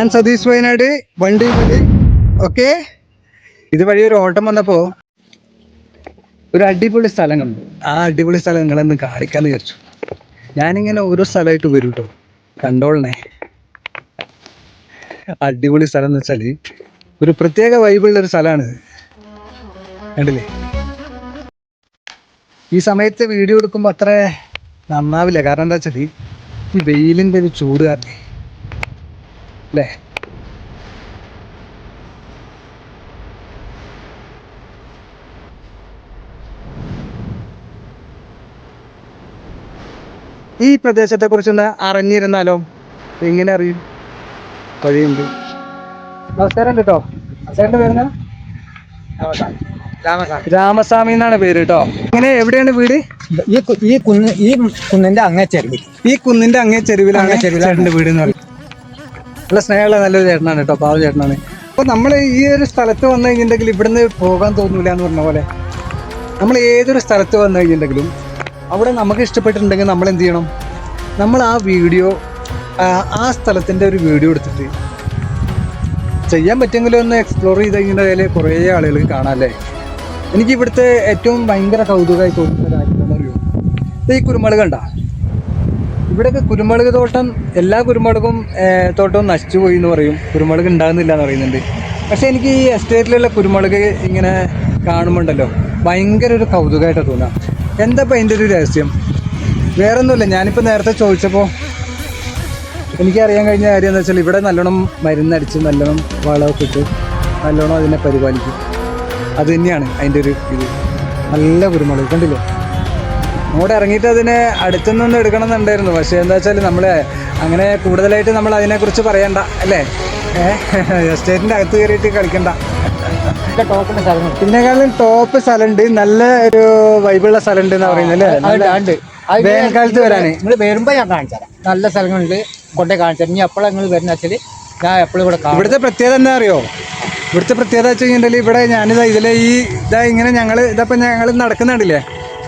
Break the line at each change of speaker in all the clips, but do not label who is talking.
ഞാൻ സതീഷ് വയനാട് വണ്ടി വഴി ഓക്കെ? ഇതുവഴി ഒരു ഓട്ടം വന്നപ്പോ ഒരു അടിപൊളി സ്ഥലം കണ്ടു. ആ അടിപൊളി സ്ഥലം നിങ്ങളെന്ന് കാണിക്കാന്ന് വിചാരിച്ചു. ഞാനിങ്ങനെ ഓരോ സ്ഥലമായിട്ട് വരും കേട്ടോ കണ്ടോളണേ. അടിപൊളി സ്ഥലം എന്ന് വെച്ചാൽ ഒരു പ്രത്യേക വൈബുള്ള ഒരു സ്ഥലമാണ് കണ്ടില്ലേ? ഈ സമയത്ത് വീഡിയോ എടുക്കുമ്പോൾ അത്ര നന്നാവില്ല. കാരണം എന്താ വെച്ചാൽ ഈ വെയിലിന്റെ ഒരു ചൂട് കാരണം. അല്ലേ? ഈ പ്രദേശത്തെ കുറിച്ചൊന്ന് അറിഞ്ഞിരുന്നാലോ എങ്ങനെ അറിയും വഴിയുണ്ട് നമസ്കാരം കേട്ടോ. പേരെന്താ രാമസ്വാമി. എന്നാണ് പേര് കേട്ടോ. ഇങ്ങനെ എവിടെയാണ് വീട്?
ഈ ഈ കുന്ന് ഈ കുന്നിന്റെ അങ്ങേ ചെരുവിൽ.
ഈ കുന്നിന്റെ അങ്ങേ ചെരുവിലാണ്
ചെരുവിലാണ്.
വീട് എന്ന് പറയുന്നത്. നല്ല സ്നേഹമുള്ള നല്ലൊരു ചേട്ടനാണ് കേട്ടോ പാവ ചേട്ടനാണ്. അപ്പോൾ നമ്മൾ ഈ ഒരു സ്ഥലത്ത് വന്നു കഴിഞ്ഞിട്ടുണ്ടെങ്കിൽ ഇവിടുന്ന് പോകാൻ തോന്നൂല എന്ന് പറഞ്ഞ പോലെ നമ്മൾ ഏതൊരു സ്ഥലത്ത് വന്നു കഴിഞ്ഞിട്ടുണ്ടെങ്കിലും അവിടെ നമുക്ക് ഇഷ്ടപ്പെട്ടിട്ടുണ്ടെങ്കിൽ നമ്മൾ എന്ത് ചെയ്യണം? നമ്മൾ ആ വീഡിയോ ആ സ്ഥലത്തിന്റെ ഒരു വീഡിയോ എടുത്തിട്ട് ചെയ്യാൻ പറ്റുമെങ്കിലും ഒന്ന് എക്സ്പ്ലോർ ചെയ്ത് കഴിഞ്ഞാൽ കുറേ ആളുകൾ കാണാമല്ലേ എനിക്ക് ഇവിടുത്തെ ഏറ്റവും ഭയങ്കര കൗതുകമായി തോന്നുന്ന കാര്യം എന്താണെന്ന് അറിയോ ഇത് ഈ കുരുമുളക് കണ്ട? ഇവിടെയൊക്കെ കുരുമുളക് തോട്ടം എല്ലാ കുരുമുളകും തോട്ടവും നശിച്ചു പോയി എന്ന് പറയും. കുരുമുളക് ഉണ്ടാകുന്നില്ല എന്ന് പറയുന്നുണ്ട്. പക്ഷെ എനിക്ക് ഈ എസ്റ്റേറ്റിലുള്ള കുരുമുളക് ഇങ്ങനെ കാണുമ്പോണ്ടല്ലോ ഭയങ്കര ഒരു കൗതുകമായിട്ടാണ് തോന്നുക എന്താ ഇപ്പം ഒരു രഹസ്യം? വേറെ ഒന്നുമില്ല ഞാനിപ്പോൾ നേരത്തെ ചോദിച്ചപ്പോൾ എനിക്കറിയാൻ കഴിഞ്ഞ കാര്യം എന്താ വെച്ചാൽ ഇവിടെ നല്ലോണം മരുന്നടിച്ച് നല്ലോണം വളമൊക്കെ ഇട്ട് നല്ലോണം അതിനെ പരിപാലിക്കും. അത് തന്നെയാണ് അതിന്റെ ഒരു ഇത്. നല്ല കുരുമുളക് കണ്ടില്ലേ? അങ്ങോട്ട് ഇറങ്ങിയിട്ട് അതിനെ അടുത്തുനിന്ന് എടുക്കണം എന്നുണ്ടായിരുന്നു പക്ഷേ എന്താ വെച്ചാൽ നമ്മൾ അങ്ങനെ കൂടുതലായിട്ട് നമ്മൾ അതിനെക്കുറിച്ച് പറയണ്ട അല്ലേ? എസ്റ്റേറ്റിന്റെ അകത്ത് കയറിയിട്ട് കളിക്കണ്ട. പിന്നെക്കാളും ടോപ്പ് സ്ഥലമുണ്ട്. നല്ല ഒരു വൈബുള്ള സ്ഥലമുണ്ട് എന്ന് പറയുന്നത് അല്ലേ? വേനൽക്കാലത്ത് വരാന്.
നിങ്ങൾ വരുമ്പോ ഞാൻ കാണിച്ചു തരാം. നല്ല സ്ഥലങ്ങളുണ്ട് കൊണ്ടേ കാണിച്ചു തരാം. ഇനി എപ്പോഴാണ് നിങ്ങൾ വരുന്ന വെച്ചാൽ ഞാൻ എപ്പോഴും ഇവിടെ കാണും.
ഇവിടുത്തെ പ്രത്യേകത എന്താ അറിയോ? ഇവിടുത്തെ പ്രത്യേകത വെച്ച് കഴിഞ്ഞിട്ടുണ്ടെങ്കിൽ ഇവിടെ ഞാനിതാ ഇതിലെ ഈ ഇതാ ഇങ്ങനെ ഞങ്ങൾ ഇതപ്പം ഞങ്ങൾ നടക്കുന്നുണ്ടില്ലേ?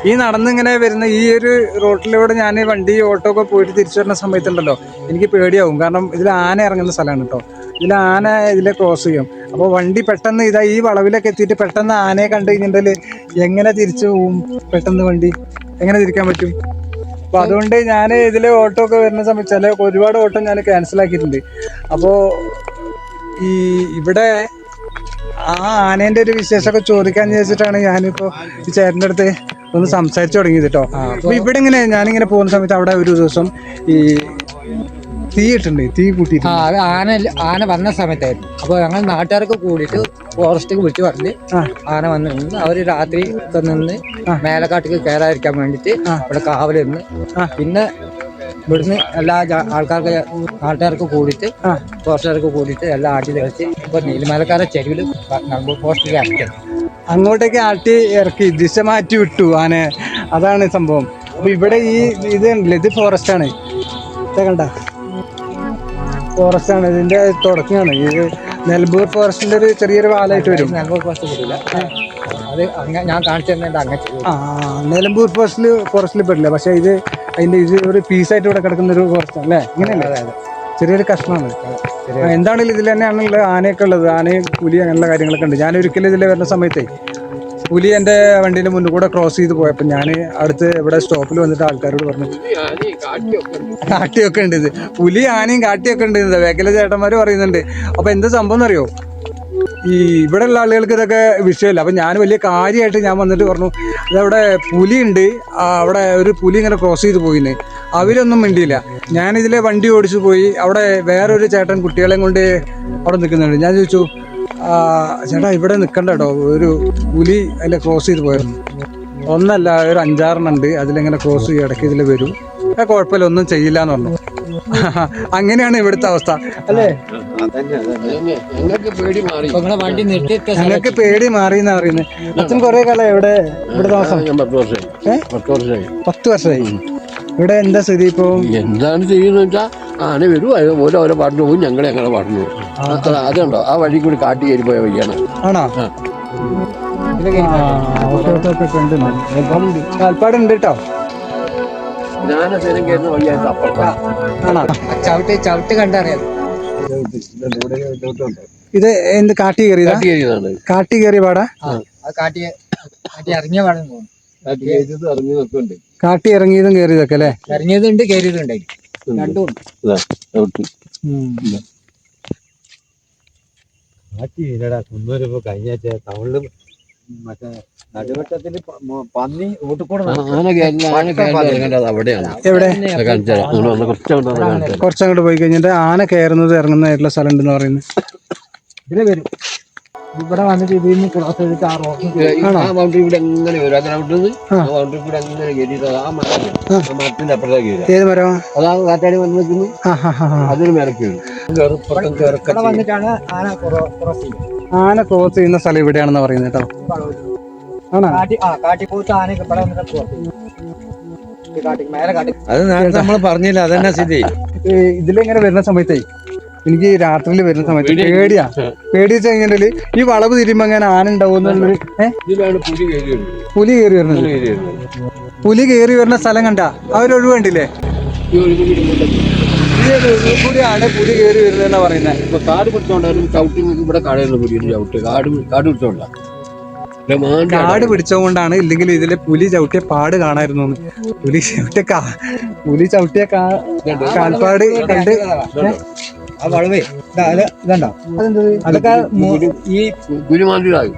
ഈ നടന്നിങ്ങനെ വരുന്ന ഈ ഒരു റോട്ടിലൂടെ ഞാൻ വണ്ടി ഓട്ടോ ഒക്കെ പോയിട്ട് തിരിച്ചു വരുന്ന സമയത്തുണ്ടല്ലോ എനിക്ക് പേടിയാവും. കാരണം ഇതിൽ ആന ഇറങ്ങുന്ന സ്ഥലമാണ് കേട്ടോ ഇതിൽ ആന ഇതിലെ ക്രോസ് ചെയ്യും. അപ്പോൾ വണ്ടി പെട്ടെന്ന് ഇതാ ഈ വളവിലൊക്കെ എത്തിയിട്ട് പെട്ടെന്ന് ആനയെ കണ്ടു കഴിഞ്ഞിട്ടുണ്ടെങ്കിൽ എങ്ങനെ തിരിച്ചു പോവും? പെട്ടെന്ന് വണ്ടി എങ്ങനെ തിരിക്കാൻ പറ്റും? അപ്പൊ അതുകൊണ്ട് ഞാൻ ഇതിലെ ഓട്ടോ ഒക്കെ വരുന്ന സമയത്ത് ചില ഒരുപാട് ഓട്ടോ ഞാൻ ക്യാൻസൽ ആക്കിയിട്ടുണ്ട്. അപ്പോൾ ഈ ഇവിടെ ആ ആനേന്റെ ഒരു വിശേഷമൊക്കെ ചോദിക്കാന്ന് ചോദിച്ചിട്ടാണ് ഞാനിപ്പോ ഈ ചേട്ടന്റെ അടുത്ത് ഒന്ന് സംസാരിച്ചു തുടങ്ങിയത് കേട്ടോ അപ്പൊ ഇവിടെ ഇങ്ങനെ ഞാനിങ്ങനെ പോകുന്ന സമയത്ത് അവിടെ ഒരു ദിവസം ഈ തീ ഇട്ടുണ്ട് തീ
ആ
കൂട്ടിയിട്ടുണ്ട്
അത് ആന ആന വന്ന സമയത്തായിരുന്നു. അപ്പോൾ ഞങ്ങൾ നാട്ടുകാർക്ക് കൂടിയിട്ട് ഫോറസ്റ്റിക്ക് വിളിച്ച് പറഞ്ഞ്
ആ.
ആന വന്നു നിന്ന് അവർ രാത്രി ഒക്കെ നിന്ന് മേലക്കാട്ടിക്ക് കയറാതിരിക്കാൻ വേണ്ടിട്ട് അവിടെ കാവലിരുന്ന് നിന്ന് പിന്നെ ഇവിടുന്ന് എല്ലാ ആൾക്കാർക്ക് നാട്ടുകാർക്ക് കൂടിയിട്ട്
ആ.
ഫോറസ്റ്റുകാർക്ക് കൂടിയിട്ട് എല്ലാം ആട്ടി വെച്ച് ഇപ്പൊ നീലിമലക്കാരെ ചെരുവിൽ പോസ്റ്റിൽ ഇറക്കിയത്
അങ്ങോട്ടേക്ക് ആട്ടി ഇറക്കി ദിശ മാറ്റി വിട്ടു ആന. അതാണ് സംഭവം. അപ്പൊ ഇവിടെ ഈ ഇത് ഉണ്ടല്ലോ ഇത് ഫോറസ്റ്റ് ആണ്. കണ്ട? ഫോറസ്റ്റ് ആണ്. ഇതിന്റെ തുടക്കമാണ്. ഇത് നെൽബൂർ ഫോറസ്റ്റിന്റെ ഒരു ചെറിയൊരു വാലായിട്ട് വരും.
നെൽബൂർ ഫോറസ്റ്റ് അത് ഞാൻ കാണിച്ചു തന്നെ അങ്ങനെ
ആ നിലമ്പൂർ ഫോറസ്റ്റിൽ ഫോറസ്റ്റിൽ പെടില്ല. പക്ഷെ ഇത് അതിന്റെ ഇത് ഒരു പീസായിട്ട് ഇവിടെ കിടക്കുന്ന ഒരു ഫോറസ്റ്റ് അല്ലേ? ഇങ്ങനെയല്ലേ? ചെറിയൊരു കഷ്ണമാണ്. എന്താണെങ്കിലും ഇതിൽ തന്നെയാണുള്ളത് ആനയൊക്കെ ഉള്ളത്? ആനയും പുലി അങ്ങനെയുള്ള കാര്യങ്ങളൊക്കെ ഉണ്ട്. ഞാൻ ഒരിക്കലും ഇതിൽ വരുന്ന സമയത്തേ പുലി എന്റെ വണ്ടീന്റെ മുന്നിൽ കൂടെ ക്രോസ് ചെയ്ത് പോയപ്പോൾ ഞാൻ അടുത്ത് ഇവിടെ സ്റ്റോപ്പിൽ വന്നിട്ട് ആൾക്കാരോട് പറഞ്ഞു കാട്ടിയൊക്കെ ഉണ്ട് ഇത്. പുലി ആനയും കാട്ടിയൊക്കെ ഉണ്ട് ഇത്. വേക്കല ചേട്ടന്മാർ പറയുന്നുണ്ട്. അപ്പോൾ എന്താ സംഭവം എന്നറിയോ? ഈ ഇവിടെ ഉള്ള ആളുകൾക്ക് ഇതൊക്കെ വിഷയമല്ല. അപ്പം ഞാൻ വലിയ കാര്യമായിട്ട് ഞാൻ വന്നിട്ട് പറഞ്ഞു അതവിടെ പുലിയുണ്ട് അവിടെ ഒരു പുലി ഇങ്ങനെ ക്രോസ് ചെയ്ത് പോയിന്ന് അവരൊന്നും മിണ്ടിയില്ല. ഞാനിതിലെ വണ്ടി ഓടിച്ചു പോയി. അവിടെ വേറൊരു ചേട്ടൻ കുട്ടികളെയും കൊണ്ട് അവിടെ നിൽക്കുന്നുണ്ട്. ഞാൻ ചോദിച്ചു ചേട്ടാ ഇവിടെ നിൽക്കണ്ട കേട്ടോ ഒരു പുലി അതിലെ ക്രോസ് ചെയ്ത് പോയിരുന്നു. ഒന്നല്ല ഒരു അഞ്ചാറെണ്ണം ഉണ്ട് അതിലിങ്ങനെ ക്രോസ് ചെയ്ത് ഇടയ്ക്ക് ഇതിൽ വരും. ആ കുഴപ്പമില്ല ഒന്നും ചെയ്യില്ല എന്ന് പറഞ്ഞു. അങ്ങനെയാണ് ഇവിടുത്തെ അവസ്ഥ. അല്ലേ?
ഞങ്ങൾക്ക് പേടി മാറി
എന്നാ പറയുന്നത്. അച്ഛൻ കുറെ കാലം എവിടെ ഇവിടെ താമസം?
വർഷമായി. പത്ത് വർഷമായി.
ഇവിടെ എന്താ സ്ഥിതി ഇപ്പോ?
എന്താണ് ചെയ്യുന്നത് വെച്ചാൽ ആന വരും അത് ഓരോ ഓരോ പാട്ടിന് പോകും ഞങ്ങളെ ഞങ്ങളെ പാട്ടിന് പോകും. അതുണ്ടോ? ആ വഴി കൂടി കാട്ടി കയറി പോയ വഴിയാണ്.
ആണോ? കാൽപ്പാടുണ്ട് കേട്ടോ.
കയറുന്ന വഴിയായിട്ട്
ആണോ?
ചവിട്ട് ചവിട്ട് കണ്ടറിയാം.
ഇത് എന്ത് കാട്ടി കയറിയതാ?
കയറിയതാണ്.
കാട്ടി കയറിയ പാടാ?
കാട്ടി ഇറങ്ങിയ പാടാൻ തോന്നുന്നു.
കാട്ടി
ഇറങ്ങിയതും കയറിയതൊക്കെ അല്ലേ?
ഇറങ്ങിയതുണ്ട് കയറിയതുണ്ട്. രണ്ടും
കുന്നൂരിപ്പോ കഴിഞ്ഞ മറ്റേ നടുവട്ടത്തിൽ പന്നി
എവിടെ?
കുറച്ചങ്ങോട്ട്
പോയി കഴിഞ്ഞിട്ട് ആന കയറുന്നത് ഇറങ്ങുന്നതായിട്ടുള്ള സ്ഥലം ഉണ്ടെന്ന് പറയുന്നത്.
ഇതിൽ വരും. ഇവിടെ വന്നിട്ട് ഇതിൽ നിന്ന് ക്രോസ് ചെയ്തിട്ട് ആ റോഡ്
ആ ബൗണ്ടറി ഇവിടെ എങ്ങനെ വരും? അങ്ങനെ അവിടുന്ന്
ആ.
ബൗണ്ടറി കൂടെ എങ്ങനെ കയറിയിട്ട് ആ മരത്തിൽ ആ. മരത്തിന്റെ അപ്പുറത്തേക്ക് കയറുക
ഏത് മരമാ
അതാ കാറ്റാടി വന്ന് നിൽക്കുന്നു. അതിന് മേലക്ക് വരും. കയറുപ്പക്കം കയറൊക്കെ
വന്നിട്ടാണ് ആന ക്രോസ് ചെയ്യുന്നത്.
ആന ക്രോസ് ചെയ്യുന്ന സ്ഥലം ഇവിടെയാണെന്ന് പറയുന്നത് കേട്ടോ. ആണോ?
കാട്ടി ആ കാട്ടി പോയിട്ട് ആന ഇവിടെ വന്നിട്ട്
അത് നേരത്തെ നമ്മൾ പറഞ്ഞില്ല അതന്നെ സ്ഥിതി.
ഇതിലിങ്ങനെ വരുന്ന സമയത്തേ എനിക്ക് രാത്രിയിൽ വരുന്ന സമയത്ത്
പേടി.
പേടിയാ. പേടി വെച്ച് കഴിഞ്ഞിട്ടുണ്ടെങ്കിൽ ഈ വളവ് തിരിയുമ്പോ അങ്ങനെ ആന ഉണ്ടാവും
പുലി കയറി വരുന്നത്.
പുലി കയറി വരുന്ന സ്ഥലം കണ്ട. കണ്ടില്ലേ?
ഒരു പുലി ഇങ്ങോട്ടേക്ക്
ഈ ഒരു ഒഴിവ് കൂടിയാണ് പുലി കയറി വരുന്നതെന്നാ പറയുന്നത്
ഇപ്പൊ കാട് പിടിച്ചോണ്ടാണ് ചവിട്ടി ഇവിടെ ചവിട്ട്. കാട് കാട് പിടിച്ചോണ്ടാ. ഇവിടെ മാന്റെ
കാട് പിടിച്ചതുകൊണ്ടാണ് ഇല്ലെങ്കിൽ ഇതിലെ പുലി ചവിട്ടിയ പാട് കാണായിരുന്നു പുലി ചവിട്ടിയ പുലി ചവിട്ടിയ കാൽപ്പാട് കണ്ട്
ആ വളവേ ഇതുണ്ടോ? അതൊക്കെ ഈ
ഗുരുമാന്തിയതായി.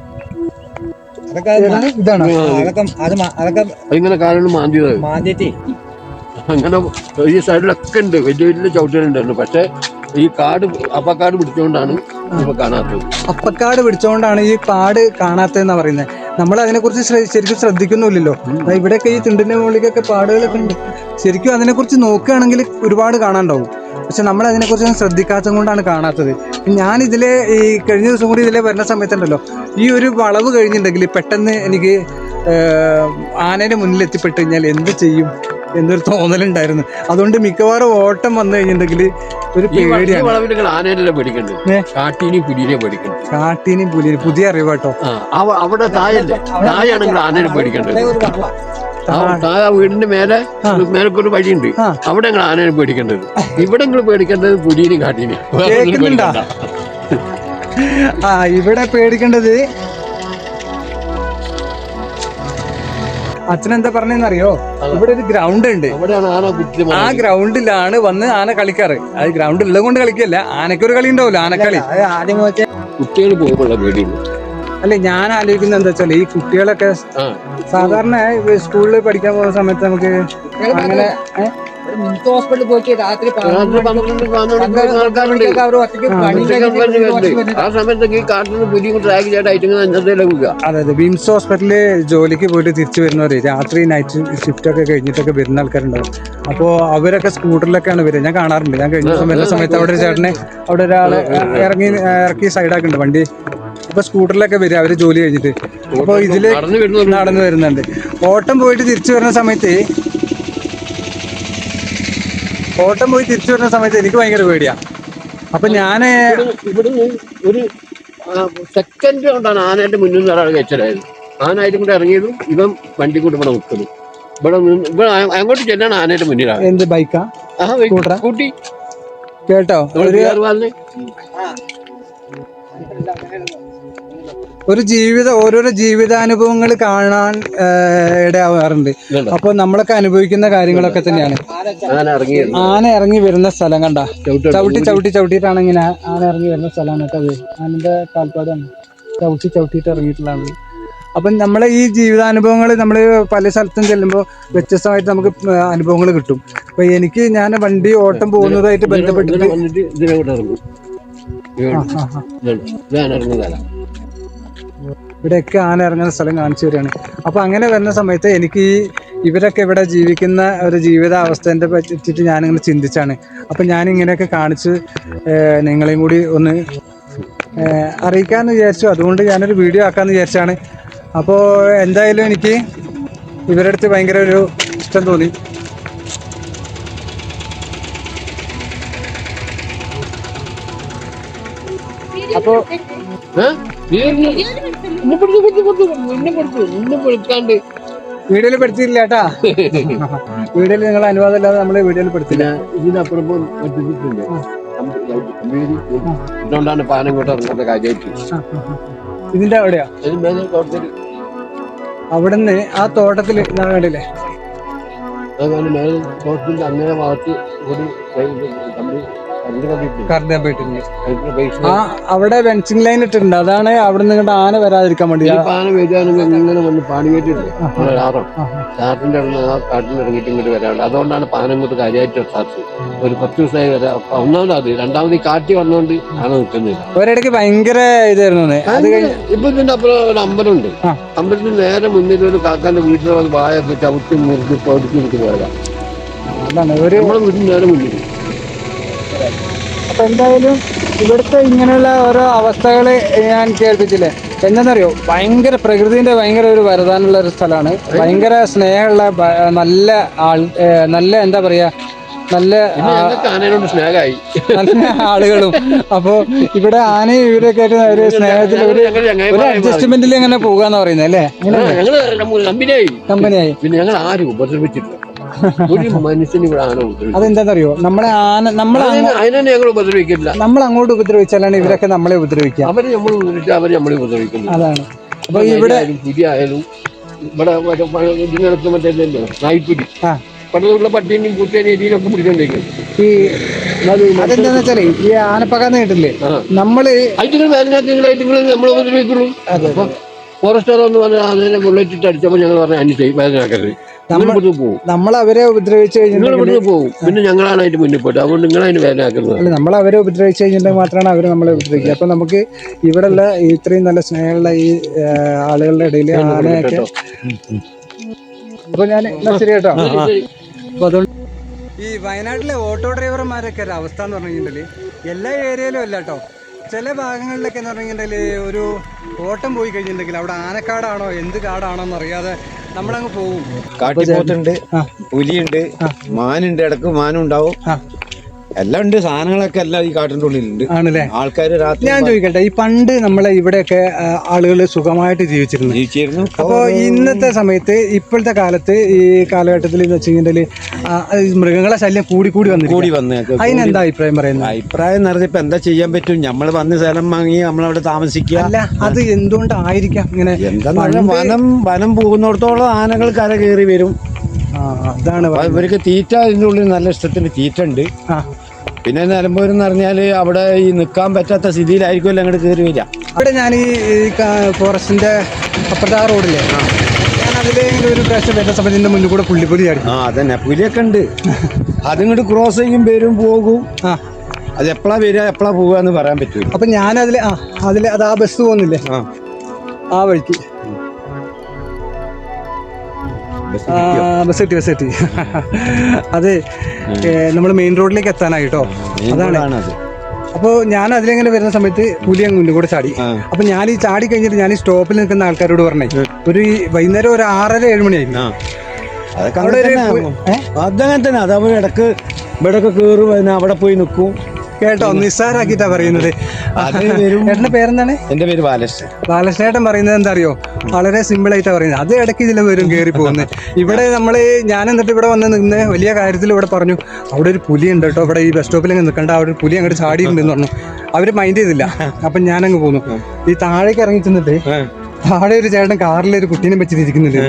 അതൊക്കെ?
ഇതാണോ
അതൊക്കെ അത് അതൊക്കെ
അതിങ്ങനെ കാലുകൊണ്ട് മാന്തിയതാകും
മാന്തിയിട്ട്.
അങ്ങനെ ഈ സൈഡിലൊക്കെ ഉണ്ട് വലിയ വലിയ ചവിട്ടുകളുണ്ടായിരുന്നു പക്ഷെ ഈ കാട് അപ്പക്കാട് പിടിച്ചോണ്ടാണ് ഇപ്പൊ കാണാത്തത്.
അപ്പക്കാട് പിടിച്ചോണ്ടാണ് ഈ കാട് കാണാത്തതെന്നാ പറയുന്നത് നമ്മൾ അതിനെ കുറിച്ച് ശരിക്കും ശ്രദ്ധിക്കുന്നില്ലല്ലോ ഇവിടെയൊക്കെ ഈ തിണ്ടിന്റെ മുകളിലേക്കൊക്കെ പാടുകളൊക്കെ ഉണ്ട്. ശരിക്കും അതിനെക്കുറിച്ച് നോക്കുകയാണെങ്കിൽ ഒരുപാട് കാണാണ്ടാവും പക്ഷെ നമ്മൾ അതിനെക്കുറിച്ച് ശ്രദ്ധിക്കാത്തത് കൊണ്ടാണ് കാണാത്തത്. ഞാൻ ഇതിലെ ഈ കഴിഞ്ഞ ദിവസം കൂടി ഇതിലെ വരുന്ന സമയത്തുണ്ടല്ലോ ഈ ഒരു വളവ് കഴിഞ്ഞിട്ടുണ്ടെങ്കിൽ പെട്ടെന്ന് എനിക്ക് ആനയുടെ മുന്നിൽ എത്തിപ്പെട്ട് കഴിഞ്ഞാൽ എന്ത് ചെയ്യും എന്നൊരു തോന്നലുണ്ടായിരുന്നു. അതുകൊണ്ട് മിക്കവാറും ഓട്ടം വന്നു കഴിഞ്ഞിട്ടുണ്ടെങ്കിൽ ഒരു പേടിയാണ്. പേടിക്കണം?
കാട്ടീനെയും പുലിനെ
പുതിയ അറിവ് കേട്ടോ.
ആ അവിടെ ആനേനെ പേടിക്കേണ്ടത്. ആ വീടിന്റെ മേലെ മേലക്കൊരു വഴിയുണ്ട്. അവിടെ ഞങ്ങൾ ആനയെ പേടിക്കേണ്ടത്. ഇവിടെ നിങ്ങൾ പേടിക്കേണ്ടത്
കേൾക്കുന്നുണ്ടാ?
പേടിക്കണ്ട.
ആ ഇവിടെ പേടിക്കേണ്ടത് അച്ഛനെന്താ പറഞ്ഞെന്നറിയോ? ഇവിടെ ഒരു ഗ്രൗണ്ട് ഉണ്ട്. ആ ഗ്രൗണ്ടിലാണ് വന്ന് ആന കളിക്കാറ്. അത് ഗ്രൗണ്ട് ഉള്ളത് കൊണ്ട് കളിക്കല്ല ആനക്കൊരു കളി ഉണ്ടാവില്ല ആനക്കളി.
കുട്ടികൾ പോകുമ്പോഴുള്ള പേടിയുള്ളൂ.
അല്ലെ ഞാൻ ആലോചിക്കുന്നത് എന്താ വെച്ചാൽ ഈ കുട്ടികളൊക്കെ സാധാരണ സ്കൂളിൽ പഠിക്കാൻ പോകുന്ന സമയത്ത് നമുക്ക് അങ്ങനെ
ഹോസ്പിറ്റലിൽ പോയിട്ട് രാത്രി
ആ,
സമയത്തൊക്കെ ഈ കാട്ടിൽ പുലിയും ട്രാക്ക് ചെയ്തിട്ട് അഞ്ചത്തേലെ പോകുക
അതെ അതെ. വിംസ് ഹോസ്പിറ്റലിൽ ജോലിക്ക് പോയിട്ട് തിരിച്ചു വരുന്നവര് രാത്രി നൈറ്റ് ഷിഫ്റ്റ് ഒക്കെ കഴിഞ്ഞിട്ടൊക്കെ വരുന്ന ആൾക്കാരുണ്ടാവും. അപ്പോൾ അവരൊക്കെ സ്കൂട്ടറിലൊക്കെയാണ് വരിക. ഞാൻ കാണാറുണ്ട്. ഞാൻ കഴിഞ്ഞ ദിവസം വരുന്ന സമയത്ത് അവിടെ ഒരു ചേട്ടനെ അവിടെ ഒരാൾ ഇറങ്ങി ഇറക്കി സൈഡാക്കുന്നുണ്ട് വണ്ടി അപ്പൊ സ്കൂട്ടറിലൊക്കെ വരും അവർ ജോലി കഴിഞ്ഞിട്ട്. അപ്പോൾ ഇതിൽ
നടന്നു വരുന്ന
നടന്നു വരുന്നുണ്ട്. ഓട്ടം പോയിട്ട് തിരിച്ചു വരുന്ന സമയത്ത് ഓട്ടം പോയി തിരിച്ചു വരുന്ന സമയത്ത് എനിക്ക് ഭയങ്കര പേടിയാ. അപ്പൊ ഞാൻ
ഇവിടുന്ന് ഒരു സെക്കൻഡ് കൊണ്ടാണ് ആനയുടെ മുന്നിൽ നിന്ന് ഒരാൾ കഴിച്ചതായത് ആനായിട്ട് കൂടെ ഇറങ്ങിയതും ഇവൻ വണ്ടി കൂടെ ഇവിടെ നിൽക്കുന്നു. ഇവിടെ ഇവിടെ അങ്ങോട്ട് ചെല്ലാണ് ആനയുടെ മുന്നിലാണ്
എന്ത് ബൈക്കാ?
കൂട്ടി?
കേട്ടോ ഒരു ഒരു ജീവിത ഓരോരോ ജീവിതാനുഭവങ്ങൾ കാണാൻ ഇടയാവാറുണ്ട്. അപ്പൊ നമ്മളൊക്കെ അനുഭവിക്കുന്ന കാര്യങ്ങളൊക്കെ തന്നെയാണ്. ആന ഇറങ്ങി വരുന്ന. സ്ഥലം കണ്ട? ചവിട്ടി ചവിട്ടി ചവിട്ടിയിട്ടാണ് ഇങ്ങനെ ആന ഇറങ്ങി വരുന്ന സ്ഥലമാണ് കേട്ടോ അത് ആനന്റെ കാൽപ്പാടാണ് ചവിട്ടി ചവിട്ടിയിട്ട് ഇറങ്ങിയിട്ടുള്ളതാണ്. അപ്പം നമ്മളെ ഈ ജീവിതാനുഭവങ്ങൾ നമ്മൾ പല സ്ഥലത്തും ചെല്ലുമ്പോൾ വ്യത്യസ്തമായിട്ട് നമുക്ക് അനുഭവങ്ങൾ കിട്ടും. അപ്പൊ എനിക്ക് ഞാൻ വണ്ടി ഓട്ടം പോകുന്നതായിട്ട് ബന്ധപ്പെട്ടിട്ട് ഇവിടെയൊക്കെ ആന ഇറങ്ങുന്ന സ്ഥലം കാണിച്ചു തരികയാണ്. അപ്പോൾ അങ്ങനെ വരുന്ന സമയത്ത് എനിക്ക് ഈ ഇവരൊക്കെ ഇവിടെ ജീവിക്കുന്ന ഒരു ജീവിതാവസ്ഥേന്റെ പറ്റിയിട്ട് ഞാനിങ്ങനെ ചിന്തിച്ചാണ്. അപ്പോൾ ഞാനിങ്ങനെയൊക്കെ കാണിച്ച് നിങ്ങളെയും കൂടി ഒന്ന് അറിയിക്കാമെന്ന് വിചാരിച്ചു. അതുകൊണ്ട് ഞാനൊരു വീഡിയോ ആക്കാമെന്ന് വിചാരിച്ചാണ്. അപ്പോൾ എന്തായാലും എനിക്ക് ഇവരുടെ അടുത്ത് ഭയങ്കര ഒരു ഇഷ്ടം തോന്നി. അപ്പോൾ
പിടിക്കാണ്ട്
വീഡിയോയിൽ പെടുത്തിയില്ല കേട്ടാ. വീഡിയോയിൽ നിങ്ങൾ അനുവാദം ഇല്ലാതെ നമ്മൾ വീഡിയോയിൽ പെടുത്തില്ല.
പിന്നെ ഇതിനപ്പുറം ഇതുകൊണ്ടാണ് പാനം ഇങ്ങോട്ട് ഇറങ്ങുന്ന കാര്യമായിട്ട്.
ഇതിന്റെ അവിടെയാ? അവിടുന്ന് ആ തോട്ടത്തിൽ ഇതാണ് കണ്ടില്ലേ?
അതുപോലെ മേലെ തോട്ടത്തിന്റെ അങ്ങനെ ഭാഗത്ത് ഒരു കമ്പനി കറണ്ട്
പോയിട്ടുണ്ട് ആ അവിടെ ഫെൻസിങ് ലൈൻ ഇട്ടിട്ടുണ്ട്. അതാണ് അവിടെ നിന്ന് ആന വരാതിരിക്കാൻ വേണ്ടി.
ആന വരികയാണെങ്കിൽ ഇങ്ങനെ വന്ന് പാണി കയറ്റിണ്ട് ചാറം ചാറിന്റെ അവിടെ നിന്ന് ആ കാട്ടിൽ ഇറങ്ങിയിട്ട് ഇങ്ങോട്ട് വരാറുണ്ട്. അതുകൊണ്ടാണ് പാനങ്ങോട്ട് കാര്യമായിട്ട് എത്താത്തത്. ഒരു പത്ത് ദിവസമായി വരാം. ഒന്നാമത് അത്. രണ്ടാമത് ഈ കാറ്റി വന്നുകൊണ്ട് ആണ് നിൽക്കുന്നില്ല.
ഒരിടയ്ക്ക് ഭയങ്കര ഇതായിരുന്നു
ഇപ്പൊ ഇതിന്റെ അപ്പുറം ഒരു അമ്പലമുണ്ട്. അമ്പലത്തിന് നേരെ മുന്നിൽ ഒരു കാക്കാന്റെ വീട്ടിൽ വന്ന് വായൊക്കെ ചവിട്ടി മുറിച്ച് പൊടിച്ച് നിൽക്കി പോയതാ
അതാണ് ഒരു
നമ്മളെ വീട്ടിൽ നേരെ മുന്നിൽ.
അപ്പൊ എന്തായാലും ഇവിടുത്തെ ഇങ്ങനെയുള്ള ഓരോ അവസ്ഥകൾ ഞാൻ കേൾപ്പിച്ചില്ലേ? എന്താണെന്നറിയോ? ഭയങ്കര പ്രകൃതിന്റെ ഭയങ്കര ഒരു വരദാനുള്ള ഒരു സ്ഥലമാണ്. ഭയങ്കര സ്നേഹമുള്ള നല്ല ആൾ നല്ല എന്താ പറയാ നല്ല
സ്നേഹമായി.
നല്ല ആളുകളും. അപ്പോ ഇവിടെ ആനയും ഇവരൊക്കെ ആയിട്ട് ഒരു സ്നേഹത്തിൽ ഒരു ഒരു അഡ്ജസ്റ്റ്മെന്റിൽ ഇങ്ങനെ പോകാന്ന് പറയുന്നത് അല്ലേ?
കമ്പനിയായി. പിന്നെ ഞങ്ങൾ ആരും ഉപദ്രവിച്ചിട്ടില്ല. ഒരു മനുഷ്യന് ഇവിടെ ആന ഉപദ്രവിച്ചു
അതെന്താണെന്നറിയോ നമ്മളെ ആന നമ്മളെ അങ്ങോ-
അതിനെ ഞങ്ങൾ ഉപദ്രവിക്കില്ല.
നമ്മൾ അങ്ങോട്ട് ഉപദ്രവിച്ചാലാണ് ഇവരൊക്കെ നമ്മളെ ഉപദ്രവിക്കുക.
അവർ നമ്മൾ ഉപദ്രവിച്ചാൽ അവർ നമ്മളെ ഉപദ്രവിക്കുന്നു
അതാണ്. അപ്പൊ ഇവിടെ
ആയാലും പുലി ആയാലും ഇവിടെ മറ്റേ ഇതിനകത്ത് മറ്റേ നായ്പ്പുലി
ആ.
പണ്ടുള്ള പട്ടീനെയും പൂച്ചേനെയും എലിയൊക്കെ പിടിച്ചോണ്ടിരിക്കും
ഈ അതെന്താന്ന് വെച്ചാലേ ഈ ആനപ്പകാന്ന് കേട്ടില്ലേ?
ആ. നമ്മൾ നമ്മൾ ഉപദ്രവിക്കുള്ളൂ. അപ്പൊ ഫോറസ്റ്റുകാർ എന്ന് പറഞ്ഞാൽ അതിനെ അടിച്ചപ്പോൾ ഞങ്ങൾ പറഞ്ഞു അനുസരിച്ച് പോകും
നമ്മൾ അവരെ ഉപദ്രവിച്ചു കഴിഞ്ഞിട്ടുണ്ടെങ്കിൽ
പോകും പിന്നെ ഞങ്ങളാണ് അതിന്റെ മുന്നിൽ പോയിട്ട്. അതുകൊണ്ട് നിങ്ങൾ അതിന് വേദനാക്കുന്നത്
അല്ല നമ്മൾ അവരെ ഉപദ്രവിച്ചു കഴിഞ്ഞിട്ടുണ്ടെങ്കിൽ മാത്രമാണ് അവർ നമ്മളെ ഉപദ്രവിക്കുക. അപ്പൊ നമുക്ക് ഇവിടെ ഉള്ള ഇത്രയും നല്ല സ്നേഹമുള്ള ഈ ആളുകളുടെ ഇടയിൽ ആനയൊക്കെ അപ്പൊ ഞാൻ എന്നാ ശരി കേട്ടോ? അപ്പൊ അതുകൊണ്ട് ഈ വയനാട്ടിലെ ഓട്ടോ ഡ്രൈവർമാരൊക്കെ ഒരു അവസ്ഥ എന്ന് പറഞ്ഞിട്ടുണ്ടെങ്കിൽ എല്ലാ ഏരിയയിലും അല്ല കേട്ടോ. ചില ഭാഗങ്ങളിലൊക്കെ എന്ന് പറഞ്ഞിട്ടുണ്ടെങ്കിൽ ഒരു ഓട്ടം പോയി കഴിഞ്ഞിട്ടുണ്ടെങ്കിൽ അവിടെ ആനക്കാടാണോ എന്ത് കാടാണോ എന്ന് അറിയാതെ നമ്മളങ്ങ് പോകും
കാട്ടിപ്പോത്തുണ്ട്. പുലിയുണ്ട് മാനുണ്ട് ഇടയ്ക്ക് മാനും ഉണ്ടാവും
ആ.
എല്ലാം ഉണ്ട് സാധനങ്ങളൊക്കെ എല്ലാം ഈ കാട്ടിന്റെ ഉള്ളിലുണ്ട്.
ആണല്ലേ?
ആൾക്കാർ രാത്രി
ഞാൻ ചോദിക്കട്ടെ ഈ പണ്ട് നമ്മളെ ഇവിടെയൊക്കെ ആളുകൾ സുഖമായിട്ട് ജീവിച്ചിരുന്നു.
ജീവിച്ചിരുന്നു.
അപ്പോൾ ഇന്നത്തെ സമയത്ത് ഇപ്പോഴത്തെ കാലത്ത് ഈ കാലഘട്ടത്തിൽ എന്ന് വെച്ച് കഴിഞ്ഞാൽ മൃഗങ്ങളെ ശല്യം കൂടി കൂടി
വന്നു
കൂടി
വന്ന്
അതിനെന്താ അഭിപ്രായം പറയുന്നത്?
അഭിപ്രായം എന്ന് പറഞ്ഞപ്പോ എന്താ ചെയ്യാൻ പറ്റും? നമ്മൾ വന്ന് സ്ഥലം വാങ്ങി നമ്മളവിടെ താമസിക്കുക.
അല്ല അത് എന്തുകൊണ്ടായിരിക്കാം ഇങ്ങനെ?
എന്താ വനം വനം പോകുന്നിടത്തോളം ആനകൾ കര കയറി വരും.
അതാണ്
ഇവർക്ക് തീറ്റ ഇതിന്റെ ഉള്ളിൽ നല്ല ഇഷ്ടത്തിന് തീറ്റ ഉണ്ട്.
ആ.
പിന്നെ നിലമ്പൂർ എന്ന് പറഞ്ഞാൽ അവിടെ ഈ നിൽക്കാൻ പറ്റാത്ത സ്ഥിതിയിലായിരിക്കുമല്ലോ അങ്ങോട്ട് കയറി വരിക.
അവിടെ ഞാൻ ഈ ഫോറസ്റ്റിന്റെ അപ്പുറത്തെ ആ റോഡില്ലേ? ഞാൻ ഒരു പ്രാവശ്യം മുന്നിൽ കൂടെ പുള്ളിപ്പുലി
ആ അതന്നെ. പുലിയൊക്കെ ഉണ്ട്. അതിങ്ങോട്ട് ക്രോസ് ചെയ്യും പേരും പോകും.
ആ.
അത് എപ്പോഴാ വരിക എപ്പോഴാ പോവുക എന്ന് പറയാൻ പറ്റൂ
അപ്പൊ ഞാൻ അതിൽ ആ അതിൽ അത് ആ ബസ് പോകുന്നില്ലേ?
ആ.
ആ വഴിക്ക്.
ബസ്
കിട്ടി ബസ് കിട്ടി. അത് നമ്മൾ മെയിൻ റോഡിലേക്ക് എത്താനായിട്ടോ? അതാണ്.
അപ്പൊ
അപ്പോൾ ഞാൻ അതിലെങ്ങനെ വരുന്ന സമയത്ത് പുലി അങ്ങ് മുന്നിൽ കൂടെ ചാടി. അപ്പൊ ഞാൻ ഈ ചാടി കഴിഞ്ഞിട്ട് ഞാൻ ഈ സ്റ്റോപ്പിൽ നിൽക്കുന്ന ആൾക്കാരോട് പറഞ്ഞേ ഒരു വൈകുന്നേരം ഒരു ആറര ഏഴ് മണിയായിരുന്നു അവിടെ
തന്നെ
പു-
അതങ്ങനെ തന്നെ. ഇടയ്ക്ക് ഇവിടൊക്കെ കയറും അവിടെ പോയി നിൽക്കും.
കേട്ടോ നിസ്സാരാക്കിട്ടാ പറയുന്നത്. ഏട്ടന്റെ പേരെന്താണ്?
എന്റെ പേര് ബാലകൃഷ്ണൻ.
ബാലകൃഷ്ണേട്ടൻ പറയുന്നത് എന്താ അറിയോ? വളരെ സിമ്പിൾ ആയിട്ടാ പറയുന്നത്. അത് ഇടയ്ക്ക് ഇതിലെ വരും കയറി പോകുന്നത്. ഇവിടെ നമ്മൾ ഞാൻ എന്നിട്ട് ഇവിടെ വന്ന് നിന്ന് വലിയ കാര്യത്തിൽ ഇവിടെ പറഞ്ഞു അവിടെ ഒരു പുലി ഉണ്ട് കേട്ടോ. ഇവിടെ ഈ ബസ് സ്റ്റോപ്പിൽ അങ്ങ് നിൽക്കണ്ട അവിടെ ഒരു പുലി അങ്ങോട്ട് ചാടിയിട്ടുണ്ടെന്ന് പറഞ്ഞു. അവർ മൈൻഡ് ചെയ്തില്ല. അപ്പം ഞാനങ്ങ് പോന്നു. ഈ താഴേക്ക് ഇറങ്ങി ചെന്നിട്ട് താഴെ ഒരു ചേട്ടൻ കാറിൽ ഒരു കുട്ടീനെ വെച്ചിരിക്കുന്നുണ്ട്.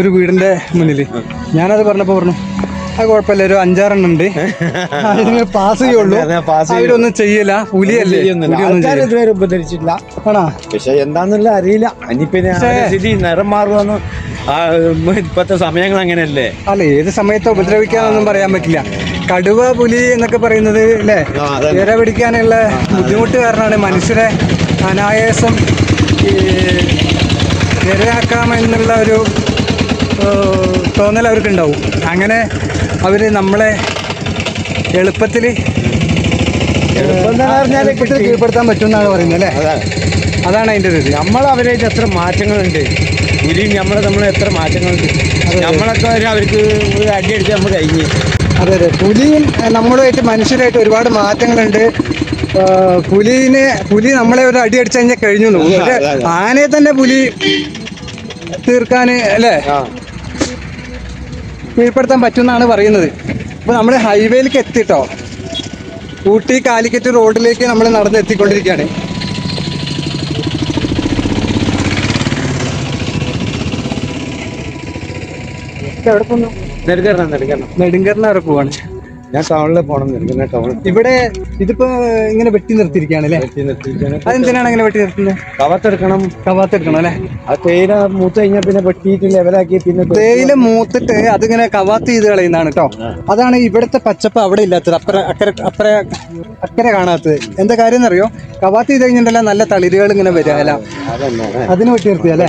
ഒരു വീടിന്റെ മുന്നിൽ ഞാനത് പറഞ്ഞപ്പോ പറഞ്ഞു കുഴപ്പമില്ല. ഒരു അഞ്ചാറെണ്ണം ഉണ്ട്. അതിന് പാസ് ചെയ്യുള്ളൂ
ഒന്നും pass ചെയ്യും.
അവരൊന്നും ചെയ്യല പുലിയല്ലേ? ചെയ്യില്ല.
ഇതുവരെ ഉപദ്രവിച്ചിട്ടില്ല.
ആണോ?
പക്ഷെ എന്താന്നുള്ള അറിയില്ല. ഇനിയിപ്പിന്നെ സ്ഥിതി നിറം മാറുമെന്ന് ആ, ഇപ്പത്തെ സമയങ്ങൾ അങ്ങനെയല്ലേ?
അല്ല ഏത് സമയത്ത് ഉപദ്രവിക്കാന്നൊന്നും പറയാൻ പറ്റില്ല. കടുവ പുലി എന്നൊക്കെ പറയുന്നത് അല്ലേ. ഇര പിടിക്കാനുള്ള ബുദ്ധിമുട്ട് കാരണമാണ് മനുഷ്യരെ അനായാസം ഈ ഇരയാക്കാമെന്നുള്ള ഒരു തോന്നൽ അവർക്കുണ്ടാവും. അങ്ങനെ അവർ നമ്മളെ എളുപ്പത്തിൽ കീഴ്പ്പെടുത്താൻ പറ്റും എന്നാണ് പറയുന്നത് അല്ലേ? അതാണ്. അതിന്റെ ഒരു ഇത്.
നമ്മൾ അവരായിട്ട് എത്ര മാറ്റങ്ങളുണ്ട്. ഇനിയും നമ്മളെ നമ്മൾ എത്ര മാറ്റങ്ങളുണ്ട്. നമ്മളൊക്കെ അവർക്ക് ഒരു അടി അടിച്ച് നമ്മൾ കഴിഞ്ഞ്.
അതെ അതെ. പുലിയും നമ്മളുമായിട്ട് മനുഷ്യരായിട്ട് ഒരുപാട് മാറ്റങ്ങളുണ്ട്. പുലിനെ പുലി നമ്മളെ ഒരു അടി അടിച്ചു കഴിഞ്ഞാൽ കഴിഞ്ഞു. ആനയെ തന്നെ പുലി തീർക്കാൻ അല്ലേ? കീഴ്പ്പെടുത്താൻ പറ്റുമെന്നാണ് പറയുന്നത്. അപ്പോൾ നമ്മൾ ഹൈവേയിലേക്ക് എത്തിട്ടോ? ഊട്ടി കാലിക്കറ്റ് റോഡിലേക്ക് നമ്മൾ നടന്ന് എത്തിക്കൊണ്ടിരിക്കുകയാണ്.
നെടുക്കരണം
നെടുങ്കറിന് വരെ പോവാണ്.
ഞാൻ ടൗണിൽ പോകണം നെടുക്കുന്ന ടൗണിൽ
ഇവിടെ ഇതിപ്പോ ഇങ്ങനെ വെട്ടി നിർത്തിയിരിക്കുകയാണ് അല്ലേ? അതെന്തിനാണ് അങ്ങനെ വെട്ടി നിർത്തുന്നത്?
കവാത്തെടുക്കണം
കവാത്തെടുക്കണം അല്ലേ?
ആ തേയില മൂത്ത് കഴിഞ്ഞാൽ പിന്നെ വെട്ടിയിട്ട് ലെവലാക്കി പിന്നെ
തേയില മൂത്തിട്ട് അതിങ്ങനെ കവാത്ത് ചെയ്ത് കളയുന്നതാണ് കേട്ടോ അതാണ് ഇവിടുത്തെ പച്ചപ്പ് അവിടെ ഇല്ലാത്തത്. അപ്പുറ അക്കരെ അപ്പുറ അക്കരെ കാണാത്തത്. എന്താ കാര്യം എന്നറിയോ? കവാത്ത് ചെയ്ത് കഴിഞ്ഞിട്ടുണ്ടല്ലോ നല്ല തളിരുകൾ ഇങ്ങനെ വരിക അല്ല? അതിന് വെട്ടി നിർത്തി
അല്ലെ?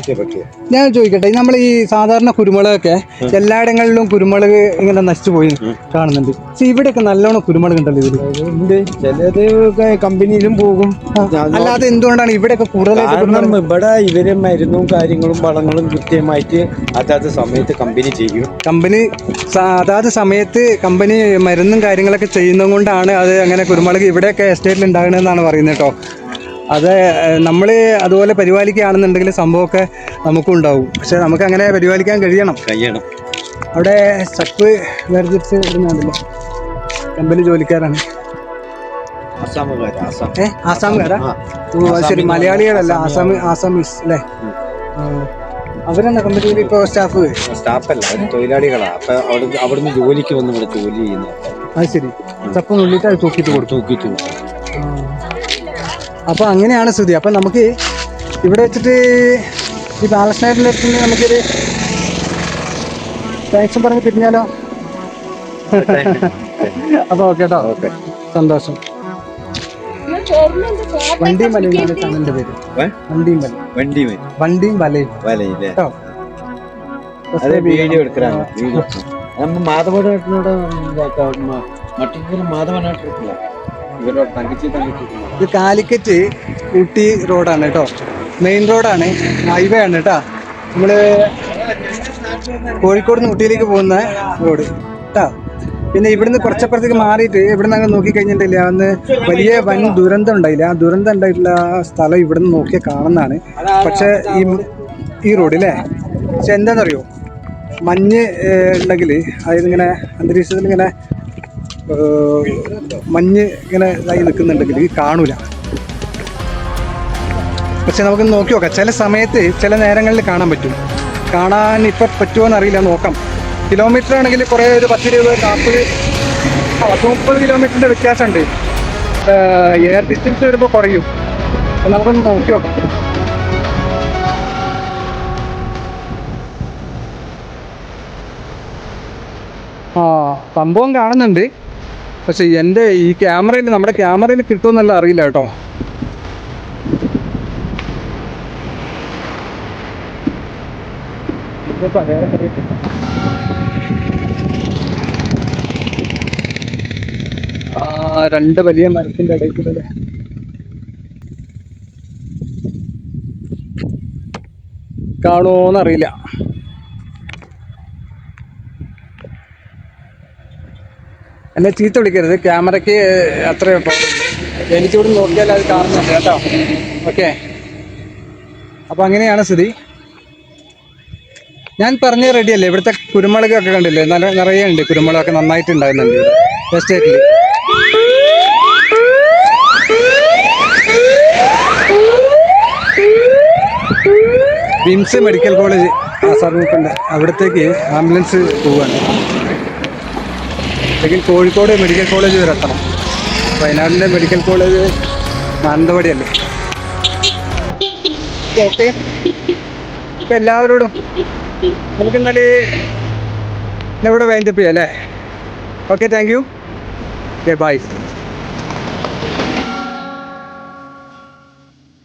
ഞാൻ ചോദിക്കട്ടെ നമ്മൾ ഈ സാധാരണ കുരുമുളകൊക്കെ എല്ലായിടങ്ങളിലും കുരുമുളക് ഇങ്ങനെ നശിച്ചു പോയി കാണുന്നുണ്ട്. ഇവിടെയൊക്കെ നല്ലോണം കുരുമുളക് ഉണ്ടല്ലോ ഇതിൽ
ഉണ്ട്. ചിലത് കമ്പനിയിലും പോകും.
അല്ലാതെ എന്തുകൊണ്ടാണ് ഇവിടെയൊക്കെ കൂടുതലായിട്ട്
ഇവിടെ ഇവർ മരുന്നും കാര്യങ്ങളും വളങ്ങളും കൃത്യമായിട്ട് അതാത് സമയത്ത് കമ്പനി ചെയ്യും.
കമ്പനി അതാത് സമയത്ത് കമ്പനി മരുന്നും കാര്യങ്ങളൊക്കെ ചെയ്യുന്നത് കൊണ്ടാണ് അത് അങ്ങനെ കുരുമുളക് ഇവിടെയൊക്കെ എസ്റ്റേറ്റിൽ ഉണ്ടാകണമെന്നാണ് പറയുന്നത് കേട്ടോ. അത് നമ്മൾ അതുപോലെ പരിപാലിക്കുകയാണെന്നുണ്ടെങ്കിൽ സംഭവമൊക്കെ നമുക്കും ഉണ്ടാവും. പക്ഷെ നമുക്ക് അങ്ങനെ പരിപാലിക്കാൻ കഴിയണം.
കഴിയണം.
അവിടെ സ്റ്റഫ് വേർതിരിച്ച് ഇടുന്നുണ്ടല്ലോ കമ്പനി ജോലിക്കാരാണ്.
അസാമുകാര് ആസാം.
ഏ ആസാംകാരാ
ആ.
ഓ അത് ശരി മലയാളികളല്ല ആസാമി ആസാമീസ് അല്ലേ? അവരെന്താ കമ്പനി കമ്പനിയിൽ ഇപ്പൊ സ്റ്റാഫ്
സ്റ്റാഫല്ല അവർ തൊഴിലാളികളാ. അപ്പൊ അവിടെ അവിടുന്ന് ജോലിക്ക് വന്ന് ഇവിടെ ജോലി ചെയ്യുന്നു.
അത് ശരി. ചപ്പ് നുള്ളിയിട്ട് അത് തൂക്കിട്ട് കൊടുത്തു
തൂക്കിട്ട്
അപ്പൊ അങ്ങനെയാണ് സ്ഥിതി. അപ്പൊ നമുക്ക് ഇവിടെ വെച്ചിട്ട് ഈ നൈറ്റിന്റെ നമുക്കൊരു താങ്ക്സും പറഞ്ഞ് പിരിഞ്ഞാലോ? അപ്പോൾ ഓക്കെ കേട്ടോ ഓക്കെ. സന്തോഷം. വണ്ടിയും വലയും എന്നാണ് പേര്? വണ്ടിയും വല
വണ്ടി വരും
വണ്ടിയും വലയും.
വലയും
കേട്ടോ
വീഡിയോ എടുക്കാനാണ് വീഡിയോ നമ്മ മാധവനാട്ടിനോട് മറ്റൊരു മാധവനാട്ടില്ല ഇവരോട് തങ്കച്ചി തങ്കച്ചി
ഇത് കാലിക്കറ്റ് ഊട്ടി റോഡാണ് കേട്ടോ മെയിൻ റോഡാണ്. ഹൈവേ ആണ് കേട്ടോ നമ്മൾ കോഴിക്കോട് നിന്ന് ഊട്ടിയിലേക്ക് പോകുന്ന റോഡ് കേട്ടോ പിന്നെ ഇവിടുന്ന് കുറച്ചപ്പുറത്തേക്ക് മാറിയിട്ട് ഇവിടുന്ന് അങ്ങ് നോക്കി കഴിഞ്ഞിട്ടില്ല അന്ന് വലിയ വൻ ദുരന്തം ഉണ്ടായില്ല. ആ ദുരന്തം ഉണ്ടായിട്ടുള്ള സ്ഥലം ഇവിടുന്ന് നോക്കിയാൽ കാണുന്നതാണ്. പക്ഷെ ഈ ഈ റോഡ് അല്ലേ പക്ഷെ എന്താണെന്നറിയോ മഞ്ഞ് ഉണ്ടെങ്കിൽ അതായത് ഇങ്ങനെ അന്തരീക്ഷത്തിൽ ഇങ്ങനെ മഞ്ഞ് ഇങ്ങനെ ഇതായി നിൽക്കുന്നുണ്ടെങ്കിൽ കാണൂല. പക്ഷെ നമുക്ക് നോക്കി നോക്കാം. ചില സമയത്ത് ചില നേരങ്ങളിൽ കാണാൻ പറ്റും. കാണാൻ ഇപ്പം പറ്റുമോ എന്നറിയില്ല നോക്കാം. കിലോമീറ്റർ ആണെങ്കിൽ കുറേ ഒരു പത്ത് ഇരുപത് നാൽപ്പത് പത്ത് മുപ്പത് കിലോമീറ്ററിന്റെ വ്യത്യാസമുണ്ട് എയർ ഡിസ്റ്റൻസ് വരുമ്പോൾ കുറയും. നമുക്കൊന്ന് നോക്കി നോക്കാം. ആ സംഭവം കാണുന്നുണ്ട്. പക്ഷെ എന്റെ ഈ ക്യാമറയിൽ നമ്മുടെ ക്യാമറയിൽ കിട്ടുമെന്നല്ല അറിയില്ല കേട്ടോ. രണ്ട് വലിയ മരത്തിന്റെ ഇടയിൽ കൂടെ? കാണുമോന്നറിയില്ല എന്നെ ചീത്ത വിളിക്കരുത്. ക്യാമറയ്ക്ക് അത്ര എനിക്കൂടെ നോക്കിയാൽ അത് കാണുന്നുണ്ട് കേട്ടോ. ഓക്കെ. അപ്പോൾ അങ്ങനെയാണ് സ്ഥിതി. ഞാൻ പറഞ്ഞ റെഡി അല്ലേ? ഇവിടുത്തെ കുരുമുളകൊക്കെ കണ്ടില്ലേ? നല്ല നിറയെ ഉണ്ട്. കുരുമുളകൊക്കെ നന്നായിട്ട് ഉണ്ടാകുന്നുണ്ട് ഇവിടെ എസ്റ്റേറ്റിൽ വിംസ് മെഡിക്കൽ കോളേജ് ആസാർമുക്കുണ്ട് അവിടത്തേക്ക് ആംബുലൻസ് പോവുകയാണ്. അല്ലെങ്കിൽ കോഴിക്കോട് മെഡിക്കൽ കോളേജ് വരെ എത്തണം. വയനാടിന്റെ മെഡിക്കൽ കോളേജ് മാനന്തവാടിയല്ലേ? ഓക്കെ ഇപ്പം എല്ലാവരോടും നമുക്ക് എന്നാൽ ഇവിടെ വൈൻഡപ്പ് ചെയ്യാം അല്ലേ ഓക്കെ താങ്ക് യു ബൈ